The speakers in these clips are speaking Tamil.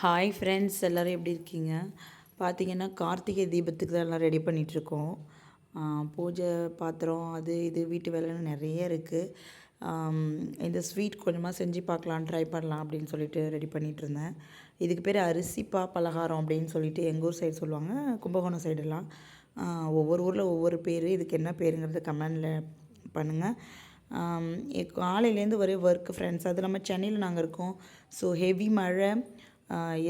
ஹாய் ஃப்ரெண்ட்ஸ் எல்லோரும் எப்படி இருக்கீங்க? பார்த்தீங்கன்னா கார்த்திகை தீபத்துக்கு தான் எல்லாம் ரெடி பண்ணிகிட்ருக்கோம் பூஜை பாத்திரம் அது இது வீட்டு வேலைன்னு நிறைய இருக்குது இந்த ஸ்வீட் கொஞ்சமாக செஞ்சு பார்க்கலாம் ட்ரை பண்ணலாம் அப்படின்னு சொல்லிட்டு ரெடி பண்ணிகிட்டு இருந்தேன் இதுக்கு பேர் அரிசிப்பா பலகாரம் அப்படின்னு சொல்லிட்டு எங்கள் ஊர் சைடு சொல்லுவாங்க கும்பகோணம் சைடெல்லாம் ஒவ்வொரு ஊரில் ஒவ்வொரு பேர் இதுக்கு என்ன பேருங்கிறது கமெண்டில் பண்ணுங்கள் காலையிலேருந்து ஒரே ஒர்க் ஃப்ரெண்ட்ஸ் அது இல்லாமல் சென்னையில் நாங்கள் இருக்கோம். ஸோ ஹெவி மழை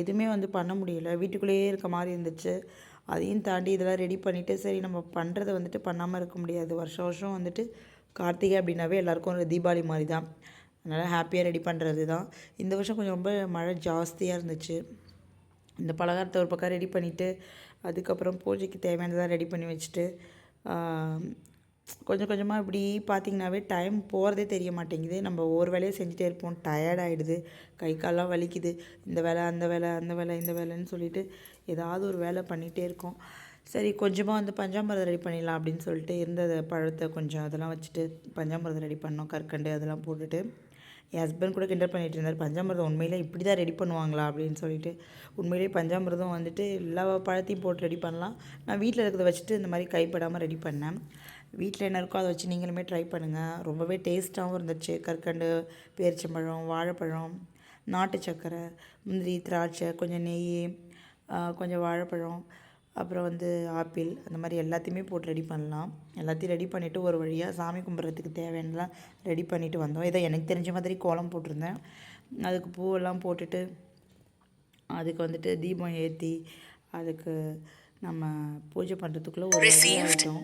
எதுவுமே வந்து பண்ண முடியல. வீட்டுக்குள்ளேயே இருக்க மாதிரி இருந்துச்சு. அதையும் தாண்டி இதெல்லாம் ரெடி பண்ணிவிட்டு சரி நம்ம பண்ணுறத வந்துட்டு பண்ணாமல் இருக்க முடியாது. வருஷம் வருஷம் வந்துட்டு கார்த்திகை அப்படின்னாவே எல்லாருக்கும் ஒரு தீபாவளி மாதிரி தான் அதனால் ஹாப்பியாக ரெடி பண்ணுறது தான் இந்த வருஷம் கொஞ்சம் ரொம்ப மழை ஜாஸ்தியாக இருந்துச்சு. இந்த பலகாரத்தை ஒரு பக்கம் ரெடி பண்ணிவிட்டு அதுக்கப்புறம் பூஜைக்கு தேவையானதாக ரெடி பண்ணி வச்சுட்டு கொஞ்சம் கொஞ்சமாக இப்படி பார்த்திங்கனாவே டைம் போகிறதே தெரிய மாட்டேங்குது. நம்ம ஒவ்வொரு வேலையை செஞ்சுட்டே இருப்போம். டயர்ட் ஆகிடுது கை காலெலாம் வலிக்குது. இந்த வேலை அந்த வேலை அந்த வேலை இந்த வேலைன்னு சொல்லிட்டு ஏதாவது ஒரு வேலை பண்ணிகிட்டே இருக்கோம். சரி கொஞ்சமாக வந்து பஞ்சாமிரதம் ரெடி பண்ணிடலாம் அப்படின்னு சொல்லிட்டு இருந்த பழத்தை கொஞ்சம் அதெல்லாம் வச்சுட்டு பஞ்சாமிரதம் ரெடி பண்ணோம். கற்கண்டு அதெல்லாம் போட்டுட்டு என் ஹஸ்பண்ட் கூட கிண்டல் பண்ணிகிட்டு இருந்தார். பஞ்சாமிரதம் உண்மையிலே இப்படி தான் ரெடி பண்ணுவாங்களா அப்படின்னு சொல்லிட்டு. உண்மையிலேயே பஞ்சாமிரதம் வந்துட்டு எல்லா பழத்தையும் போட்டு ரெடி பண்ணலாம். நான் வீட்டில் இருக்கிறத வச்சுட்டு இந்த மாதிரி கைப்படாமல் ரெடி பண்ணேன். வீட்டில் என்ன இருக்கோ அதை வச்சு நீங்களுமே ட்ரை பண்ணுங்கள் ரொம்பவே டேஸ்ட்டாகவும் இருந்துச்சு. கற்கண்டு பேரிச்சம்பழம் வாழைப்பழம் நாட்டு சர்க்கரை முந்திரி திராட்சை கொஞ்சம் நெய் கொஞ்சம் வாழைப்பழம் அப்புறம் வந்து ஆப்பிள் அந்த மாதிரி எல்லாத்தையுமே போட்டு ரெடி பண்ணலாம். எல்லாத்தையும் ரெடி பண்ணிவிட்டு ஒரு வழியாக சாமி கும்பிட்றதுக்கு தேவையானலாம் ரெடி பண்ணிவிட்டு வந்தோம். இதை எனக்கு தெரிஞ்ச மாதிரி கோலம் போட்டிருந்தேன். அதுக்கு பூவெல்லாம் போட்டுட்டு அதுக்கு வந்துட்டு தீபம் ஏற்றி அதுக்கு நம்ம பூஜை பண்ணுறதுக்குள்ளே ஒரு ஆகிட்டோம்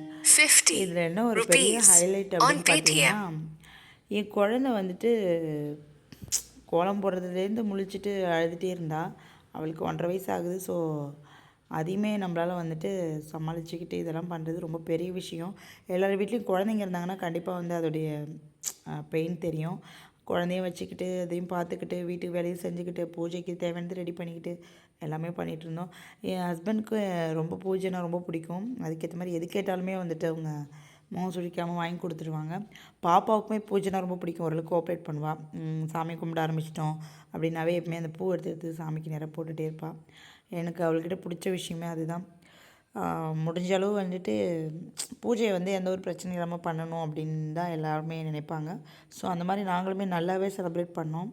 இதில் என்ன ஒரு பெரிய ஹைலைட் அப்படின்னு பார்த்தீங்கன்னா என் குழந்த வந்துட்டு கோலம் போடுறதுலேருந்து முழிச்சிட்டு அழுதுகிட்டே இருந்தா. அவளுக்கு ஒன்றரை வயசு ஆகுது. ஸோ அதையுமே நம்மளால் வந்துட்டு சமாளிச்சுக்கிட்டு இதெல்லாம் பண்ணுறது ரொம்ப பெரிய விஷயம். எல்லோரும் வீட்லேயும் குழந்தைங்க இருந்தாங்கன்னா கண்டிப்பாக வந்து அதோடைய பெயின் தெரியும். குழந்தையும் வச்சுக்கிட்டு அதையும் பார்த்துக்கிட்டு வீட்டுக்கு வேலையும் செஞ்சுக்கிட்டு பூஜைக்கு தேவையானது ரெடி பண்ணிக்கிட்டு எல்லாமே பண்ணிகிட்டு இருந்தோம் என் ஹஸ்பண்ட்க்கு ரொம்ப பூஜைனா ரொம்ப பிடிக்கும். அதுக்கேற்ற மாதிரி எது கேட்டாலுமே வந்துட்டு அவங்க முகம் சுழிக்காமல் வாங்கி கொடுத்துருவாங்க. பாப்பாவுக்குமே பூஜைனா ரொம்ப பிடிக்கும். ஓரளவுக்கு கோஆப்ரேட் பண்ணுவாள் சாமி கும்பிட ஆரம்பிச்சிட்டோம் அப்படின்னாவே எப்பவுமே அந்த பூ எடுத்து எடுத்து சாமிக்கு நேரம் போட்டுகிட்டே இருப்பாள் எனக்கு அவள்கிட்ட பிடிச்ச விஷயமே அதுதான். முடிஞ்ச அளவு வந்துட்டு பூஜையை வந்து எந்த ஒரு பிரச்சனையும் இல்லாமல் பண்ணணும் அப்படின்னு தான் எல்லாருமே நினைப்பாங்க. ஸோ அந்த மாதிரி நாங்களுமே நல்லாவே செலிப்ரேட் பண்ணோம்.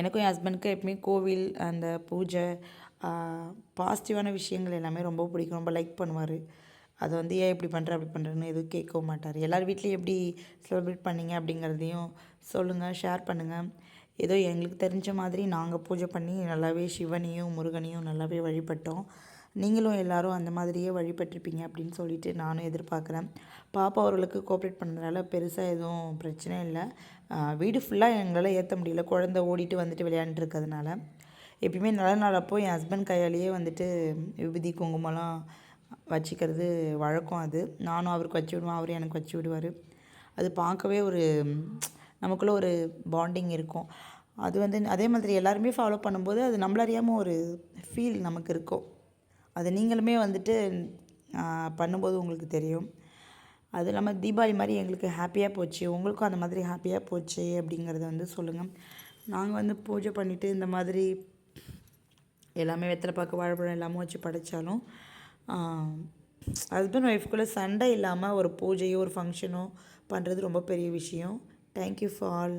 எனக்கும் என் ஹஸ்பண்ட்க்கு எப்பவுமே கோவில் அந்த பூஜை பாசிட்டிவான விஷயங்கள் எல்லாமே ரொம்ப பிடிக்கும். ரொம்ப லைக் பண்ணுவார். அதை வந்து ஏன் இப்படி பண்ணுற அப்படி பண்ணுறேன்னு எதுவும் கேட்கவும் மாட்டார். எல்லார் வீட்லேயும் எப்படி செலிப்ரேட் பண்ணீங்க? அப்படிங்கிறதையும் சொல்லுங்கள் ஷேர் பண்ணுங்கள் ஏதோ எங்களுக்கு தெரிஞ்ச மாதிரி நாங்கள் பூஜை பண்ணி நல்லாவே சிவனையும் முருகனையும் நல்லாவே வழிபட்டோம். நீங்களும் எல்லோரும் அந்த மாதிரியே வழிபட்டிருப்பீங்க அப்படின்னு சொல்லிட்டு நானும் எதிர்பார்க்குறேன். பாப்பா அவர்களுக்கு கோஆப்ரேட் பண்ணுறதுனால பெருசாக எதுவும் பிரச்சனை இல்லை. வீடு ஃபுல்லாக எங்களால் ஏற்ற முடியல. குழந்த ஓடிட்டு வந்துட்டு விளையாண்டுருக்கிறதுனால. எப்பயுமே நல்ல நாள் அப்போ என் ஹஸ்பண்ட் கையாலேயே வந்துட்டு விபூதி குங்குமம்லாம் வச்சுக்கிறது வழக்கம் அது. நானும் அவருக்கு வச்சு விடுவேன் அவரும் எனக்கு வச்சு விடுவார். அது பார்க்கவே ஒரு நமக்குள்ளே ஒரு பாண்டிங் இருக்கும். அது வந்து அதே மாதிரி எல்லாருமே ஃபாலோ பண்ணும்போது அது நம்மளறியாமல் ஒரு ஃபீல் நமக்கு இருக்கும். அது நீங்களுமே வந்துட்டு பண்ணும்போது உங்களுக்கு தெரியும். அது இல்லாமல் தீபாவளி மாதிரி எங்களுக்கு ஹாப்பியாக போச்சு. உங்களுக்கும் அந்த மாதிரி ஹாப்பியாக போச்சு அப்படிங்கிறத வந்து சொல்லுங்கள் நாங்கள் வந்து பூஜை பண்ணிவிட்டு இந்த மாதிரி எல்லாமே வெத்தலை பார்க்க வாழைப்பழம் எல்லாமே வச்சு படைத்தாலும் ஹஸ்பண்ட் ஒய்ஃப்குள்ளே சண்டை இல்லாமல் ஒரு பூஜையோ ஒரு ஃபங்க்ஷனோ பண்ணுறது ரொம்ப பெரிய விஷயம். Thank you for all